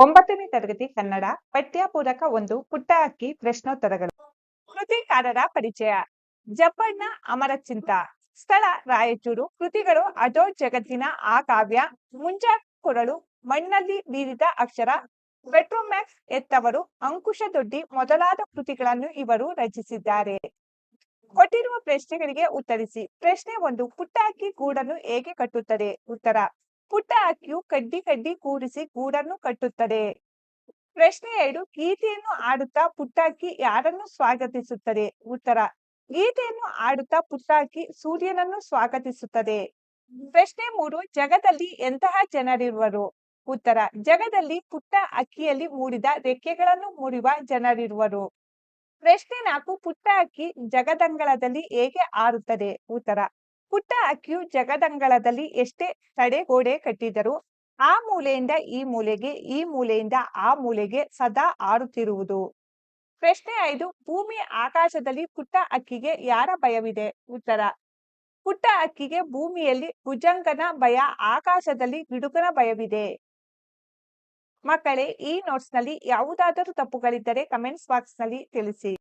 ಒಂಬತ್ತನೇ ತರಗತಿ ಕನ್ನಡ ಪಠ್ಯಪೂರಕ ಒಂದು ಪುಟ್ಟ ಅಕ್ಕಿ ಪ್ರಶ್ನೋತ್ತರಗಳು. ಕೃತಿಕಾರರ ಪರಿಚಯ. ಜಬ್ಬಣ್ಣ ಅಮರಚಿಂತ. ಸ್ಥಳ ರಾಯಚೂರು. ಕೃತಿಗಳು ಅಜೋ ಜಗತ್ತಿನ ಆ ಕಾವ್ಯ. ಮುಂಜಾ ಕೊರಳು. ಮಣ್ಣಲ್ಲಿ ಬೀರಿದ ಅಕ್ಷರ. ಪೆಟ್ರೋಮ್ಯಾಕ್ಸ್ ಎತ್ತವರು. ಅಂಕುಶ ದೊಡ್ಡಿ ಮೊದಲಾದ ಕೃತಿಗಳನ್ನು ಇವರು ರಚಿಸಿದ್ದಾರೆ. ಕೊಟ್ಟಿರುವ ಪ್ರಶ್ನೆಗಳಿಗೆ ಉತ್ತರಿಸಿ. ಪ್ರಶ್ನೆ ಒಂದು ಪುಟ್ಟ ಅಕ್ಕಿ ಗೂಡನ್ನು ಹೇಗೆ ಕಟ್ಟುತ್ತದೆ? ಉತ್ತರ. ಪುಟ್ಟ ಅಕ್ಕಿಯು ಕಡ್ಡಿ ಕಡ್ಡಿ ಕೂರಿಸಿ ಗೂಡನ್ನು ಕಟ್ಟುತ್ತದೆ. ಪ್ರಶ್ನೆ ಎರಡು, ಗೀತೆಯನ್ನು ಆಡುತ್ತಾ ಪುಟ್ಟಾಕಿ ಯಾರನ್ನು ಸ್ವಾಗತಿಸುತ್ತದೆ? ಉತ್ತರ, ಗೀತೆಯನ್ನು ಆಡುತ್ತಾ ಪುಟ್ಟಾಕಿ ಸೂರ್ಯನನ್ನು ಸ್ವಾಗತಿಸುತ್ತದೆ. ಪ್ರಶ್ನೆ ಮೂರು, ಜಗದಲ್ಲಿ ಎಂತಹ ಜನರಿರುವರು? ಉತ್ತರ, ಜಗದಲ್ಲಿ ಪುಟ್ಟ ಅಕ್ಕಿಯಲ್ಲಿ ಮೂಡಿದ ರೆಕ್ಕೆಗಳನ್ನು ಮೂಡುವ ಜನರಿರುವರು. ಪ್ರಶ್ನೆ ನಾಲ್ಕು, ಪುಟ್ಟ ಅಕ್ಕಿ ಜಗದಂಗಳದಲ್ಲಿ ಹೇಗೆ ಆರುತ್ತದೆ ಉತ್ತರ ಪುಟ್ಟ ಅಕ್ಕಿಯು ಜಗದಂಗಳದಲ್ಲಿ ಎಷ್ಟೇ ತಡೆಗೋಡೆ ಕಟ್ಟಿದರೂ ಆ ಮೂಲೆಯಿಂದ ಈ ಮೂಲೆಗೆ, ಈ ಮೂಲೆಯಿಂದ ಆ ಮೂಲೆಗೆ ಸದಾ ಆರುತ್ತಿರುವುದು ಪ್ರಶ್ನೆ ಐದು, ಭೂಮಿ ಆಕಾಶದಲ್ಲಿ ಪುಟ್ಟ ಅಕ್ಕಿಗೆ ಯಾರ ಭಯವಿದೆ? ಉತ್ತರ, ಪುಟ್ಟ ಅಕ್ಕಿಗೆ ಭೂಮಿಯಲ್ಲಿ ಭುಜಂಗನ ಭಯ, ಆಕಾಶದಲ್ಲಿ ಗಿಡುಗನ ಭಯವಿದೆ. ಮಕ್ಕಳೇ, ಈ ನೋಟ್ಸ್ನಲ್ಲಿ ಯಾವುದಾದರೂ ತಪ್ಪುಗಳಿದ್ದರೆ ಕಮೆಂಟ್ಸ್ ಬಾಕ್ಸ್ನಲ್ಲಿ ತಿಳಿಸಿ.